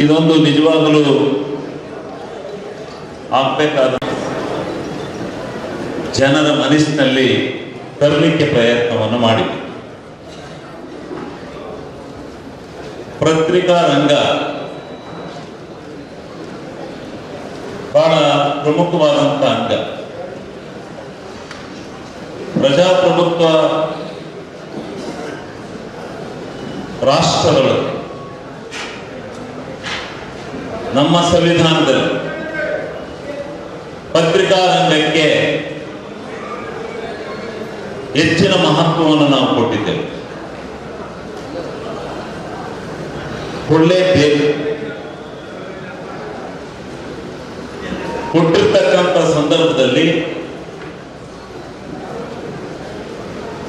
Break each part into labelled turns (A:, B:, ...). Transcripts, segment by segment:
A: ಇದೊಂದು ನಿಜವಾಗಲೂ ಆಗ್ಬೇಕಾದ ಜನರ ಮನಸ್ಸಿನಲ್ಲಿ ತರಲಿಕ್ಕೆ ಪ್ರಯತ್ನವನ್ನು ಮಾಡಿ ಪತ್ರಿಕಾ ರಂಗ ಬಹಳ ಪ್ರಮುಖವಾದಂಥ ಅಂಗ. ಪ್ರಜಾಪ್ರಭುತ್ವ ರಾಷ್ಟ್ರಗಳು. ನಮ್ಮ ಸಂವಿಧಾನದಲ್ಲಿ ಪತ್ರಿಕಾ ರಂಗಕ್ಕೆ ಹೆಚ್ಚಿನ ಮಹತ್ವವನ್ನು ನಾವು ಕೊಟ್ಟಿದ್ದೇವೆ. ಕೊಡಲೇಬೇಕು ಕೊಟ್ಟಿರ್ತಕ್ಕಂಥ ಸಂದರ್ಭದಲ್ಲಿ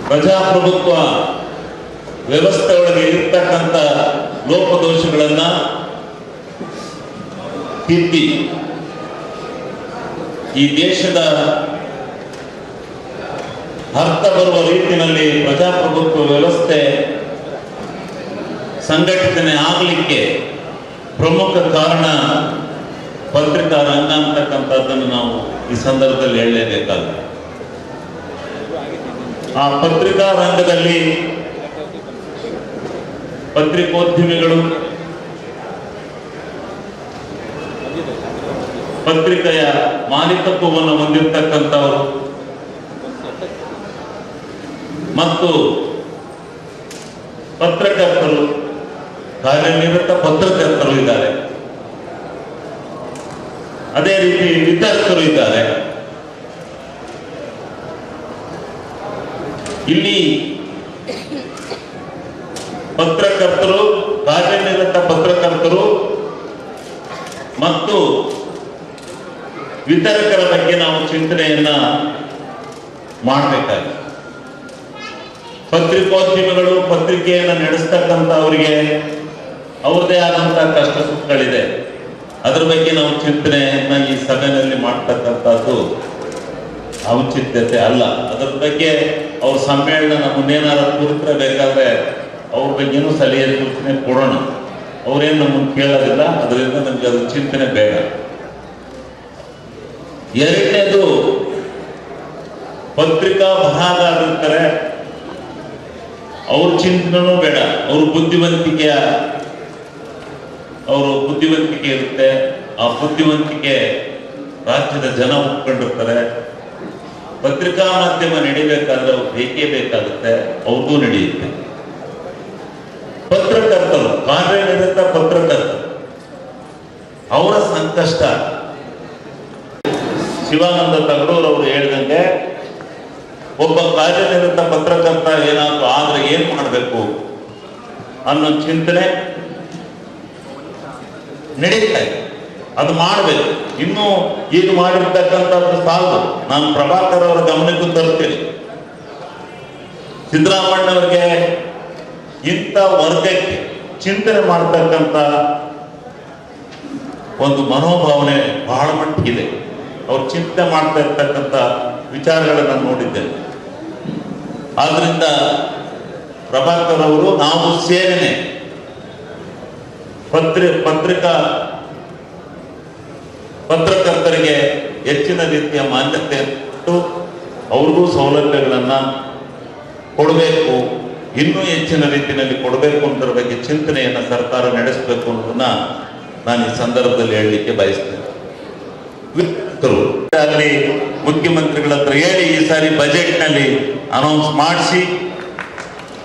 A: ಪ್ರಜಾಪ್ರಭುತ್ವ ವ್ಯವಸ್ಥೆ ಒಳಗೆ ಇರ್ತಕ್ಕಂಥ ಲೋಪದೋಷಗಳನ್ನ ಈ ದೇಶದ ಅರ್ಥ ಬರುವ ರೀತಿಯಲ್ಲಿ ಪ್ರಜಾಪ್ರಭುತ್ವ ವ್ಯವಸ್ಥೆ ಸಂಘಟನೆ ಆಗಲಿಕ್ಕೆ ಪ್ರಮುಖ ಕಾರಣ ಪತ್ರಿಕಾ ರಂಗ ಅಂತಕ್ಕಂಥದ್ದನ್ನು ನಾವು ಈ ಸಂದರ್ಭದಲ್ಲಿ ಹೇಳಲೇಬೇಕಾಗುತ್ತೆ ಆ ಪತ್ರಿಕಾ ರಂಗದಲ್ಲಿ ಪತ್ರಿಕೋದ್ಯಮಿಗಳು ಪತ್ರಿಕೆಯ ಮಾಲೀಕತ್ವವನ್ನು ಹೊಂದಿರತಕ್ಕಂಥವರು. ಮತ್ತು ಪತ್ರಕರ್ತರು ಕಾರ್ಯನಿರತ ಪತ್ರಕರ್ತರು ಇದ್ದಾರೆ. ಅದೇ ರೀತಿ ವಿತರಕರು ಇದ್ದಾರೆ. ಇಲ್ಲಿ ಪತ್ರಕರ್ತರು ಕಾರ್ಯನಿರತ ಪತ್ರಕರ್ತರು ಮತ್ತು ವಿತರಕರ ಬಗ್ಗೆ ನಾವು ಚಿಂತನೆಯನ್ನ ಮಾಡಬೇಕಾಗಿದೆ. ಪತ್ರಿಕೋದ್ಯಮಿಗಳು ಪತ್ರಿಕೆಯನ್ನು ನಡೆಸ್ತಕ್ಕಂಥ ಅವರಿಗೆ ಅವ್ರದೇ ಆದಂತ ಕಷ್ಟ ಸುಖಗಳಿದೆ ಅದ್ರ ಬಗ್ಗೆ ನಾವು ಚಿಂತನೆಯನ್ನ ಈ ಸಭೆಯಲ್ಲಿ ಮಾಡ್ತಕ್ಕಂಥದ್ದು ಔಚಿತ್ಯತೆ ಅಲ್ಲ. ಅದ್ರ ಬಗ್ಗೆ ಅವ್ರ ಸಮ್ಮೇಳನ ಮುಂದೇನಾರ ಕುರಿತರೆ ಬೇಕಾದ್ರೆ ಅವ್ರ ಬಗ್ಗೆನೂ ಸಲಹೆ ಸೂಚನೆ ಕೊಡೋಣ. ಅವ್ರೇನು ನಮ್ಮನ್ನು ಕೇಳೋದಿಲ್ಲ. ಅದರಿಂದ ನಮ್ಗೆ ಅದು ಚಿಂತನೆ ಬೇಡ. ಎರಡನೇದು ಪತ್ರಿಕಾ ಬರಹಗಾರರಿರ್ತಾರೆ ಅವ್ರ ಚಿಂತನೆನೂ ಬೇಡ, ಅವ್ರ ಬುದ್ಧಿವಂತಿಕೆಯ, ಅವರು ಬುದ್ಧಿವಂತಿಕೆ ಇರುತ್ತೆ, ಆ ಬುದ್ಧಿವಂತಿಕೆ ರಾಜ್ಯದ ಜನ ಒಪ್ಕೊಂಡಿರ್ತಾರೆ. ಪತ್ರಿಕಾ ಮಾಧ್ಯಮ ನಡಿಬೇಕಾದ್ರೆ ಅವ್ರು ಬೇಕೇ ಬೇಕಾಗುತ್ತೆ ಅವ್ರಿಗೂ ನಡೆಯುತ್ತೆ. ಪತ್ರಕರ್ತರು ಕಾರ್ಯನಿರತ ಪತ್ರಕರ್ತರು, ಅವರ ಸಂಕಷ್ಟ ಶಿವಾನಂದ ತಗಡೂರ್ ಅವರು ಹೇಳಿದಂಗೆ ಒಬ್ಬ ಕಾರ್ಯನಿರತ ಪತ್ರಕರ್ತ ಏನಾದ್ರು ಆದ್ರೆ ಏನ್ ಮಾಡಬೇಕು ಅನ್ನೋ ಚಿಂತನೆ ನಡೀತಾ ಇದೆ. ಅದು ಮಾಡಬೇಕು. ಇನ್ನು ಈಗ ಮಾಡಿರ್ತಕ್ಕಂಥದ್ದು ಸಾಲದು. ನಾನು ಪ್ರಭಾಕರ್ ಅವರ ಗಮನಕ್ಕೂ ತರ್ತೀನಿ ಸಿದ್ದರಾಮಣ್ಣವ್ರಿಗೆ ಇಂಥ ವರ್ಗಕ್ಕೆ ಚಿಂತನೆ ಮಾಡ್ತಕ್ಕಂಥ ಒಂದು ಮನೋಭಾವನೆ ಬಹಳ ಮಟ್ಟಿಗಿದೆ. ಅವ್ರು ಚಿಂತೆ ಮಾಡ್ತಾ ಇರ್ತಕ್ಕಂಥ ವಿಚಾರಗಳನ್ನು ನೋಡಿದ್ದೇನೆ. ಆದ್ರಿಂದ ಪ್ರಭಾಕರ್ ಅವರು, ನಾವು ಸೇನೆ ಪತ್ರಿ, ಪತ್ರಿಕಾ, ಪತ್ರಕರ್ತರಿಗೆ ಹೆಚ್ಚಿನ ರೀತಿಯ ಮಾನ್ಯತೆ ಇಟ್ಟು ಅವ್ರಿಗೂ ಸೌಲಭ್ಯಗಳನ್ನು ಕೊಡಬೇಕು, ಇನ್ನೂ ಹೆಚ್ಚಿನ ರೀತಿಯಲ್ಲಿ ಕೊಡಬೇಕು ಅಂತ ಬಗ್ಗೆ ಚಿಂತನೆಯನ್ನು ಸರ್ಕಾರ ನಡೆಸಬೇಕು ಅನ್ನೋದನ್ನ ನಾನು ಈ ಸಂದರ್ಭದಲ್ಲಿ ಹೇಳಲಿಕ್ಕೆ ಬಯಸ್ತೇನೆ. ಅಲ್ಲಿ ಮುಖ್ಯಮಂತ್ರಿಗಳ ಹತ್ರ ಹೇಳಿ ಈ ಸಾರಿ ಬಜೆಟ್ನಲ್ಲಿ ಅನೌನ್ಸ್ ಮಾಡಿಸಿ,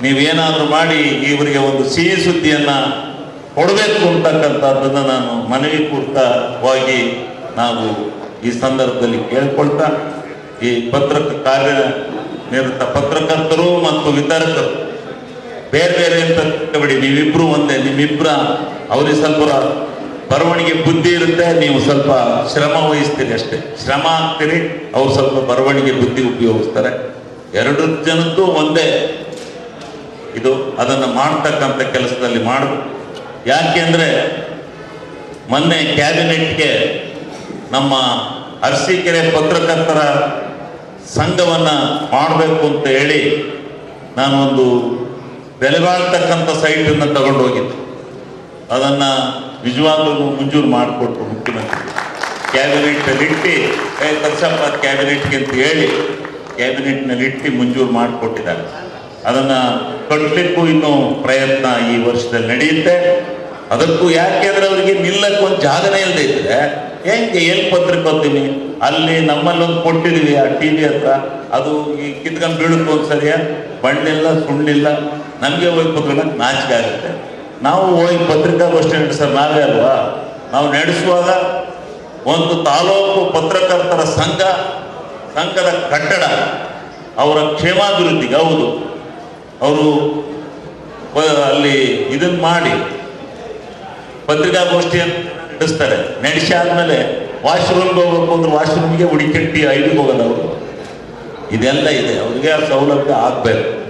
A: ನೀವೇನಾದ್ರೂ ಮಾಡಿ ಇವರಿಗೆ ಒಂದು ಸಿಹಿ ಸುದ್ದಿಯನ್ನ ಕೊಡಬೇಕು ಅಂತಕ್ಕಂಥದ್ದನ್ನು ನಾನು ಮನವಿ ಪೂರ್ವಕವಾಗಿ ನಾವು ಈ ಸಂದರ್ಭದಲ್ಲಿ ಕೇಳ್ಕೊಳ್ತಾ, ಈ ಪತ್ರಕ ಕಾರ್ಯ ನಿರತ ಪತ್ರಕರ್ತರು ಮತ್ತು ವಿತರಕರು, ಬೇರೆ ಬೇರೆ ಅಂತ ಬಿಡಿ ನೀವಿಬ್ರು ಒಂದೇ, ನಿಮ್ಮಿಬ್ರ ಅವ್ರಿಗೆ ಸ್ವಲ್ಪ ಬರವಣಿಗೆ ಬುದ್ಧಿ ಇರುತ್ತೆ, ನೀವು ಸ್ವಲ್ಪ ಶ್ರಮ ವಹಿಸ್ತೀರಿ ಅಷ್ಟೇ. ಶ್ರಮ ಆಗ್ತೀರಿ, ಅವ್ರು ಸ್ವಲ್ಪ ಬರವಣಿಗೆ ಬುದ್ಧಿ ಉಪಯೋಗಿಸ್ತಾರೆ. ಎರಡು ಜನದ್ದು ಒಂದೇ. ಇದು ಅದನ್ನು ಮಾಡ್ತಕ್ಕಂಥ ಕೆಲಸದಲ್ಲಿ ಮಾಡಬೇಕು. ಯಾಕೆ ಅಂದರೆ, ಮೊನ್ನೆ ಕ್ಯಾಬಿನೆಟ್ಗೆ ನಮ್ಮ ಅರಸೀಕೆರೆ ಪತ್ರಕರ್ತರ ಸಂಘವನ್ನು ಮಾಡಬೇಕು ಅಂತ ಹೇಳಿ ನಾನೊಂದು ಬೆಲೆ ಬಾಳ್ತಕ್ಕಂಥ ಸೈಟನ್ನು ತಗೊಂಡು ಹೋಗಿದ್ದೆ ಅದನ್ನ ನಿಜವಾಗ್ಲೂ ಮಂಜೂರು ಮಾಡಿಕೊಟ್ರು ಮುಖ್ಯಮಂತ್ರಿ ಕ್ಯಾಬಿನೆಟ್ ಇಟ್ಟು, ಏ ಕರ್ಸಪ್ಪ ಕ್ಯಾಬಿನೆಟ್ಗೆ ಅಂತ ಹೇಳಿ ಕ್ಯಾಬಿನೆಟ್ನಲ್ಲಿ ಇಟ್ಟು ಮಂಜೂರು ಮಾಡಿಕೊಟ್ಟಿದ್ದಾರೆ. ಅದನ್ನು ಕಟ್ಟಲಿಕ್ಕೂ ಇನ್ನೂ ಪ್ರಯತ್ನ ಈ ವರ್ಷದಲ್ಲಿ ನಡೆಯುತ್ತೆ. ಅದಕ್ಕೂ ಯಾಕೆಂದ್ರೆ ಅವರಿಗೆ ನಿಲ್ಲಕ್ಕೆ ಒಂದು ಜಾಗನೇ ಇಲ್ಲದೆ ಇದ್ರೆ, ಹೆಂಗೆ ಎಲ್ಲಿ ಪತ್ರಿಕೋತೀನಿ ಅಲ್ಲಿ ನಮ್ಮಲ್ಲೊಂದು ಕೊಟ್ಟಿದೀವಿ ಆ ಟಿ ವಿ ಹತ್ರ. ಅದು ಈ ಕಿತ್ಕೊಂಡು ಬೀಳುತ್ತೆ ಒಂದ್ಸರಿಯ? ಬಣ್ಣಿಲ್ಲ ಸುಣ್ಣಿಲ್ಲ. ನಮಗೆ ಹೋಗಿ ಕುತ್ಕೊಳ್ಳೋಕೆ ನಾಚಿಕೆ ಆಗುತ್ತೆ. ನಾವು ಹೋಗಿ ಪತ್ರಿಕಾಗೋಷ್ಠಿ ನಡೆಸೋದು ನಾವೇ ಅಲ್ವಾ? ನಾವು ನಡೆಸುವಾಗ ಒಂದು ತಾಲೂಕು ಪತ್ರಕರ್ತರ ಸಂಘ, ಸಂಘದ ಕಟ್ಟಡ, ಅವರ ಕ್ಷೇಮಾಭಿವೃದ್ಧಿಗೆ, ಹೌದು. ಅವರು ಅಲ್ಲಿ ಇದನ್ನು ಮಾಡಿ ಪತ್ರಿಕಾಗೋಷ್ಠಿಯನ್ನು ನಡೆಸ್ತಾರೆ. ನಡೆಸಿ ಆದಮೇಲೆ ವಾಶ್ರೂಮ್ಗೆ ಹೋಗ್ಬೇಕು ಅಂದ್ರೆ ವಾಶ್ರೂಮ್ಗೆ ಹುಡುಕಿ ಐಡಿಗೆ ಹೋಗೋದು ಅವರು. ಇದೆಲ್ಲ ಇದೆ. ಅವ್ರಿಗೆ ಆ ಸೌಲಭ್ಯ ಆಗ್ಬೇಕು.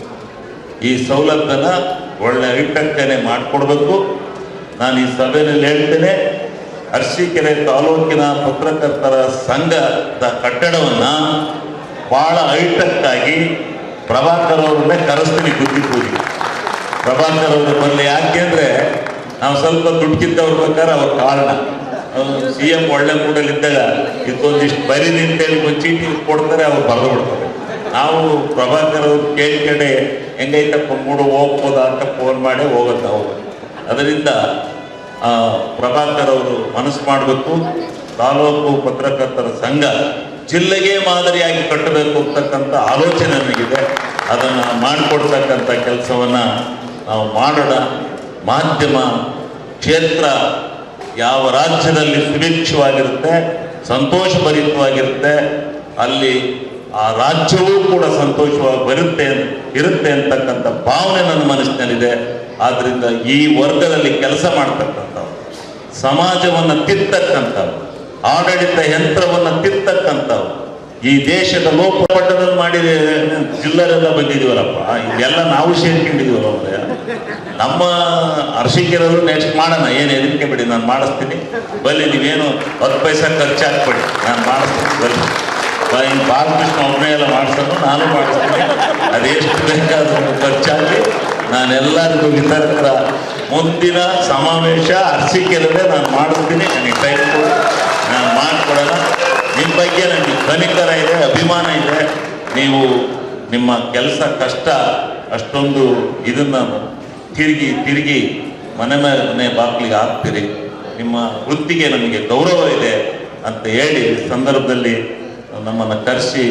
A: ಈ ಸೌಲಭ್ಯನ ಒಳ್ಳೆ ಅಭಿಪ್ರಾಯನೆ ಮಾಡಿಕೊಡ್ಬೇಕು. ನಾನು ಈ ಸಭೆಯಲ್ಲಿ ಹೇಳ್ತೇನೆ, ಅರ್ಶಿಕೆರೆ ತಾಲೂಕಿನ ಪತ್ರಕರ್ತರ ಸಂಘದ ಕಟ್ಟಡವನ್ನ ಬಹಳ ಐಟಕ್ಕಾಗಿ ಪ್ರಭಾಕರ್ ಅವ್ರನ್ನೇ ಕರೆಸ್ತೀನಿ ಬುದ್ಧಿ ಪೂಜೆ. ಪ್ರಭಾಕರ್ ಅವರು ಬರಲಿ ಯಾಕೆಂದ್ರೆ ನಾವು ಸ್ವಲ್ಪ ದುಡ್ಡಿದ್ದವ್ರ ಬೇಕಾದ್ರೆ ಅವ್ರ ಕಾರಣ. ಸಿ ಎಂ ಒಳ್ಳೆ ಮೂಡಲಿದ್ದಾಗ ಇದೊಂದಿಷ್ಟು ಬರೀರಿ ಅಂತೇಳಿ ಒಂದು ಚೀಟಿ ಕೊಡ್ತಾರೆ, ಅವ್ರು ಬರೆದು ಬಿಡ್ತಾರೆ. ನಾವು ಪ್ರಭಾಕರ್ ಅವ್ರು ಕೇಳ್ಕಡೆ ಹೆಂಗೈತಪ್ಪ, ಮೂಡು ಹೋಗ್ಬೋದಾ ಅಂತ ಫೋನ್ ಮಾಡಿ ಹೋಗುತ್ತೆ ಅವರು. ಅದರಿಂದ ಪ್ರಭಾಕರ್ ಅವರು ಮನಸ್ಸು ಮಾಡಬೇಕು. ತಾಲೂಕು ಪತ್ರಕರ್ತರ ಸಂಘ ಜಿಲ್ಲೆಗೆ ಮಾದರಿಯಾಗಿ ಕಟ್ಟಬೇಕು ಅಂತಕ್ಕಂಥ ಆಲೋಚನೆ ನನಗಿದೆ ಅದನ್ನು ಮಾಡಿಕೊಡ್ತಕ್ಕಂಥ ಕೆಲಸವನ್ನು ನಾವು ಮಾಡೋಣ. ಮಾಧ್ಯಮ ಕ್ಷೇತ್ರ ಯಾವ ರಾಜ್ಯದಲ್ಲಿ ಸುಭಿಕ್ಷವಾಗಿರುತ್ತೆ, ಸಂತೋಷಭರಿತವಾಗಿರುತ್ತೆ, ಅಲ್ಲಿ ಆ ರಾಜ್ಯವೂ ಕೂಡ ಸಂತೋಷವಾಗಿ ಬರುತ್ತೆ ಇರುತ್ತೆ ಅಂತಕ್ಕಂಥ ಭಾವನೆ ನನ್ನ ಮನಸ್ಸಿನಲ್ಲಿದೆ. ಆದ್ರಿಂದ ಈ ವರ್ಗದಲ್ಲಿ ಕೆಲಸ ಮಾಡ್ತಕ್ಕಂಥವ್ರು, ಸಮಾಜವನ್ನು ತಿರ್ತಕ್ಕಂಥವ್ರು, ಆಡಳಿತ ಯಂತ್ರವನ್ನು ತಿರ್ತಕ್ಕಂಥವ್ರು, ಈ ದೇಶದ ಲೋಕಪಟ್ಟದಲ್ಲಿ ಮಾಡಿದ ಜಿಲ್ಲರೆಲ್ಲ ಬಂದಿದೀವಲ್ಲಪ್ಪ. ಇದೆಲ್ಲ ನಾವು ಸೇರ್ಕೊಂಡಿದೀವಲ್ಲ ಅವ್ರೆ ನಮ್ಮ ಅರ್ಶಿಕೆರವರು ನೆಕ್ಸ್ಟ್ ಮಾಡೋಣ. ಏನು ಹೆದರಿಕೆ ಬಿಡಿ, ನಾನು ಮಾಡಿಸ್ತೀನಿ. ಬಲ್ಲಿ ನೀವೇನು ಹತ್ತು ಪೈಸಾ ಖರ್ಚು ಹಾಕ್ಬಿಡಿ ನಾನು ಮಾಡಿಸ್ತೀನಿ. ಬಲ್ಲಿ ಇನ್ನು ಬಾಲಕೃಷ್ಣ ಒಬ್ಬನೇ ಎಲ್ಲ ಮಾಡಿಸೋದು, ನಾನು ಮಾಡಿಸ್ತೀನಿ. ಅದೆಷ್ಟು ಬೇಕಾದ್ರೂ ಖರ್ಚಾಗಿ ನಾನೆಲ್ಲರಿಗೂ ವಿತರಕರ ಮುಂದಿನ ಸಮಾವೇಶ ಅರ್ಸಿಕೆರಲ್ಲೇ ನಾನು ಮಾಡಿಸ್ತೀನಿ. ನನಗೆ ಟೈಮ್ ನಾನು ಮಾಡಿಕೊಡೋಣ ನಿಮ್ಮ ಬಗ್ಗೆ ನನಗೆ ಕನಿಕರ ಇದೆ, ಅಭಿಮಾನ ಇದೆ. ನೀವು ನಿಮ್ಮ ಕೆಲಸ ಕಷ್ಟ ಅಷ್ಟೊಂದು ಇದನ್ನು ತಿರುಗಿ ತಿರುಗಿ ಮನೆ ಮನೆ ಬಾಗಿಲಿಗೆ ಹಾಕ್ತೀರಿ. ನಿಮ್ಮ ವೃತ್ತಿಗೆ ನಮಗೆ ಗೌರವ ಇದೆ ಅಂತ ಹೇಳಿ ಸಂದರ್ಭದಲ್ಲಿ ನಮ್ಮನ್ನು ಕರೆಸಿ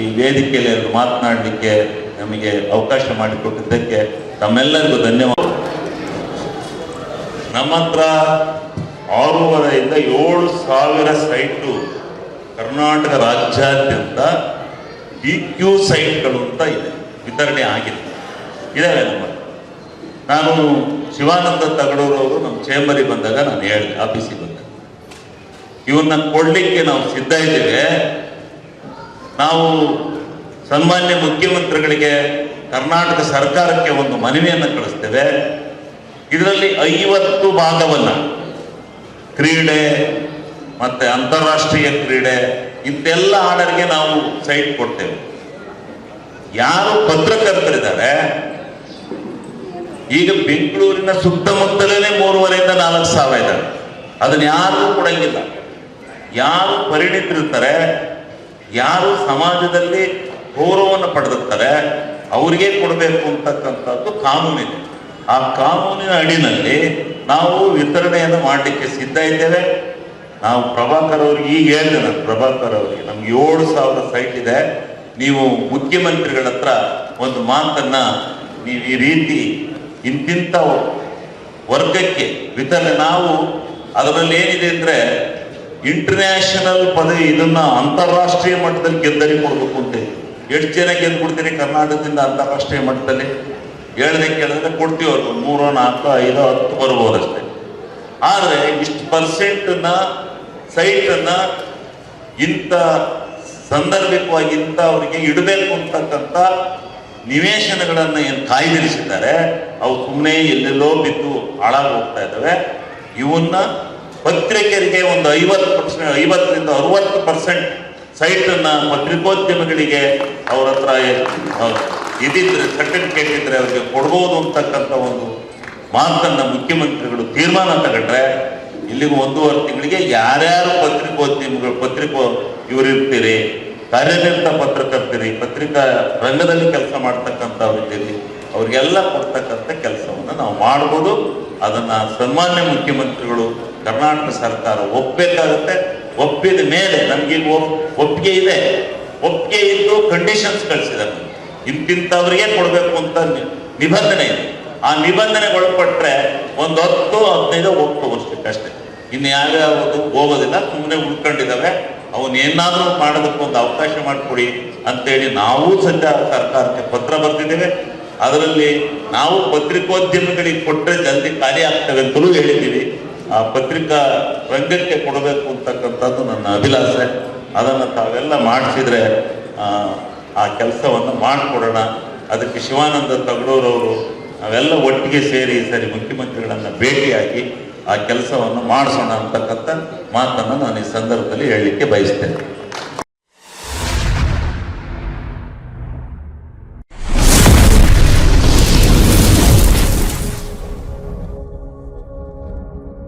A: ಈ ವೇದಿಕೆಯಲ್ಲಿ ಮಾತನಾಡಲಿಕ್ಕೆ ನಮಗೆ ಅವಕಾಶ ಮಾಡಿಕೊಟ್ಟಿದ್ದಕ್ಕೆ ತಮ್ಮೆಲ್ಲರಿಗೂ ಧನ್ಯವಾದ. ನಮ್ಮ ಹತ್ರ ಆರೂವರೆಯಿಂದ ಏಳು ಸಾವಿರ ಸೈಟು ಕರ್ನಾಟಕ ರಾಜ್ಯಾದ್ಯಂತ ಡಿ ಕ್ಯೂ ಸೈಟ್ಗಳು ಅಂತ ಇದೆ, ವಿತರಣೆ ಆಗಿದೆ. ಇದಾವೆ ನಮ್ಮ ನಾನು ಶಿವಾನಂದ ತಗಡೂರು ಅವರು ನಮ್ಮ ಚೇಂಬರಿಗೆ ಬಂದಾಗ ನಾನು ಹೇಳಿದೆ, ಆಫೀಸಿಗೆ ಬಂದಾಗ. ಇವನ್ನ ಕೊಡ್ಲಿಕ್ಕೆ ನಾವು ಸಿದ್ಧ ಇದ್ದೇವೆ. ನಾವು ಸನ್ಮಾನ್ಯ ಮುಖ್ಯಮಂತ್ರಿಗಳಿಗೆ ಕರ್ನಾಟಕ ಸರ್ಕಾರಕ್ಕೆ ಒಂದು ಮನವಿಯನ್ನು ಕಳಿಸ್ತೇವೆ. ಇದರಲ್ಲಿ ಐವತ್ತು ಭಾಗವನ್ನು ಕ್ರೀಡೆ ಮತ್ತೆ ಅಂತಾರಾಷ್ಟ್ರೀಯ ಕ್ರೀಡೆ ಇಂತೆಲ್ಲ ಆರ್ಡರ್ಗೆ ನಾವು ಸೈಟ್ ಕೊಡ್ತೇವೆ. ಯಾರು ಪತ್ರಕರ್ತರಿದ್ದಾರೆ, ಈಗ ಬೆಂಗಳೂರಿನ ಸುತ್ತಮುತ್ತಲೇ ಮೂರುವರೆಯಿಂದ ನಾಲ್ಕು ಸಾವಿರ ಇದ್ದಾರೆ. ಅದನ್ನ ಯಾರು ಕೊಡಂಗಿಲ್ಲ. ಯಾರು ಪರಿಣಿತರಿರ್ತಾರೆ ಯಾರು ಸಮಾಜದಲ್ಲಿ ಗೌರವವನ್ನು ಪಡೆದಿರ್ತಾರೆ ಅವರಿಗೆ ಕೊಡಬೇಕು ಅಂತಕ್ಕಂಥದ್ದು ಕಾನೂನಿದೆ. ಆ ಕಾನೂನಿನ ಅಡಿನಲ್ಲಿ ನಾವು ವಿತರಣೆಯನ್ನು ಮಾಡಲಿಕ್ಕೆ ಸಿದ್ಧ ಇದ್ದೇವೆ. ನಾವು ಪ್ರಭಾಕರ್ ಅವ್ರಿಗೆ ಈಗ ಹೇಳಿದೆ ನಾನು, ಪ್ರಭಾಕರ್ ಅವರಿಗೆ, ನಮ್ಗೆ ಏಳು ಸಾವಿರ ಸೈಟ್ ಇದೆ. ನೀವು ಮುಖ್ಯಮಂತ್ರಿಗಳ ಹತ್ರ ಒಂದು ಮಾತನ್ನ ನೀವು ಈ ರೀತಿ ಇಂತಿಂಥ ವರ್ಗಕ್ಕೆ, ವಿತರಣೆ ನಾವು ಅದರಲ್ಲಿ ಏನಿದೆ ಅಂದ್ರೆ ಇಂಟರ್ನ್ಯಾಷನಲ್ ಪದವಿ ಇದನ್ನ ಅಂತಾರಾಷ್ಟ್ರೀಯ ಮಟ್ಟದಲ್ಲಿ ಗೆದ್ದರಿ ಕೊಡ್ಬೇಕು ಅಂತ. ಎಷ್ಟು ಜನ ಗೆದ್ದು ಕೊಡ್ತೀರಿ ಕರ್ನಾಟಕದಿಂದ ಅಂತಾರಾಷ್ಟ್ರೀಯ ಮಟ್ಟದಲ್ಲಿ? ಹೇಳದೆ ಕೇಳಿದ್ರೆ ಕೊಡ್ತೀವಿ ಅವ್ರಿಗೆ ಒಂದು ಮೂರೋ, ನಾಲ್ಕು, ಐದು, ಹತ್ತು ಬರ್ಬೋದಷ್ಟೇ ಆದರೆ ಇಷ್ಟು ಪರ್ಸೆಂಟನ್ನ ಸೈಟನ್ನು ಇಂಥ ಸಂದರ್ಭಿಕವಾಗಿ ಇಂಥ ಅವರಿಗೆ ಇಡಬೇಕು ಅಂತಕ್ಕಂಥ ನಿವೇಶನಗಳನ್ನು ಏನು ಕಾಯ್ದಿರಿಸಿದ್ದಾರೆ ಅವು ಸುಮ್ಮನೆ ಎಲ್ಲೆಲ್ಲೋ ಬಿದ್ದು ಹಾಳಾಗಿ ಹೋಗ್ತಾ ಇದ್ದಾವೆ. ಇವನ್ನ ಪತ್ರಿಕೆಯರಿಗೆ ಒಂದು ಐವತ್ತು ಪರ್ಸೆಂಟ್ ಐವತ್ತರಿಂದ ಅರವತ್ತು ಪರ್ಸೆಂಟ್ ಸೈಟನ್ನು ಪತ್ರಿಕೋದ್ಯಮಿಗಳಿಗೆ ಅವ್ರ ಹತ್ರ ಇದಿದ್ರೆ ಸರ್ಟಿಫಿಕೇಟ್ ಇದ್ರೆ ಅವ್ರಿಗೆ ಕೊಡ್ಬೋದು ಅಂತಕ್ಕಂಥ ಒಂದು ಮಾತನ್ನ ಮುಖ್ಯಮಂತ್ರಿಗಳು ತೀರ್ಮಾನ ತಗೊಂಡ್ರೆ, ಇಲ್ಲಿಗೆ ಒಂದೂವರೆ ತಿಂಗಳಿಗೆ ಯಾರ್ಯಾರು ಪತ್ರಿಕೋದ್ಯಮಿಗಳು, ಪತ್ರಿಕೋ ಇವರಿರ್ತೀರಿ ಕಾರ್ಯನಿರತ ಪತ್ರಕರ್ತೀರಿ, ಪತ್ರಿಕಾ ರಂಗದಲ್ಲಿ ಕೆಲಸ ಮಾಡ್ತಕ್ಕಂಥವ್ರು ಇದ್ದೀರಿ ಅವ್ರಿಗೆಲ್ಲ ಕೊಡ್ತಕ್ಕಂಥ ಕೆಲಸವನ್ನು ನಾವು ಮಾಡ್ಬೋದು. ಅದನ್ನು ಸನ್ಮಾನ್ಯ ಮುಖ್ಯಮಂತ್ರಿಗಳು ಕರ್ನಾಟಕ ಸರ್ಕಾರ ಒಪ್ಪಬೇಕಾಗುತ್ತೆ ಒಪ್ಪಿದ ಮೇಲೆ ನಮ್ಗೆ ಈಗ ಒಪ್ಪಿಗೆ ಇದೆ. ಒಪ್ಪಿಗೆ ಇದ್ದು ಕಂಡೀಷನ್ಸ್ ಕಳಿಸಿದ್ದಾರೆ. ಇಂತಿಂಥವ್ರಿಗೆ ಕೊಡಬೇಕು ಅಂತ ನಿಬಂಧನೆ ಇದೆ. ಆ ನಿಬಂಧನೆ ಒಳಪಟ್ಟರೆ ಒಂದು ಹತ್ತು, ಹದಿನೈದು ಹೋಗ್ತವಷ್ಟಕ್ಕೆ ಅಷ್ಟೇ ಇನ್ನು ಯಾವ್ಯಾವುದು ಹೋಗೋದಿಲ್ಲ ಸುಮ್ಮನೆ ಉಳ್ಕೊಂಡಿದ್ದಾವೆ ಅವನ್ ಏನಾದರೂ ಮಾಡೋದಕ್ಕೆ ಒಂದು ಅವಕಾಶ ಮಾಡಿಕೊಡಿ ಅಂತೇಳಿ ನಾವು ಸದ್ಯ ಸರ್ಕಾರಕ್ಕೆ ಪತ್ರ ಬರ್ತಿದ್ದೇವೆ ಅದರಲ್ಲಿ ನಾವು ಪತ್ರಿಕೋದ್ಯಮಗಳಿಗೆ ಕೊಟ್ಟರೆ ಜಲ್ದಿ ಖಾಲಿ ಆಗ್ತವೆ ಅಂತಲೂ ಹೇಳಿದ್ದೀವಿ. ಆ ಪತ್ರಿಕಾ ರಂಗಕ್ಕೆ ಕೊಡಬೇಕು ಅಂತಕ್ಕಂಥದ್ದು ನನ್ನ ಅಭಿಲಾಷೆ. ಅದನ್ನು ತಾವೆಲ್ಲ ಮಾಡಿಸಿದ್ರೆ, ಆ ಕೆಲಸವನ್ನು ಮಾಡಿಕೊಡೋಣ. ಅದಕ್ಕೆ ಶಿವಾನಂದ ತಗಡೂರವರು ನಾವೆಲ್ಲ ಒಟ್ಟಿಗೆ ಸೇರಿ ಸರಿ ಮುಖ್ಯಮಂತ್ರಿಗಳನ್ನು ಭೇಟಿಯಾಗಿ ಆ ಕೆಲಸವನ್ನು ಮಾಡಿಸೋಣ ಅಂತಕ್ಕಂಥ ಮಾತನ್ನು ನಾನು ಈ ಸಂದರ್ಭದಲ್ಲಿ ಹೇಳಲಿಕ್ಕೆ ಬಯಸ್ತೇನೆ.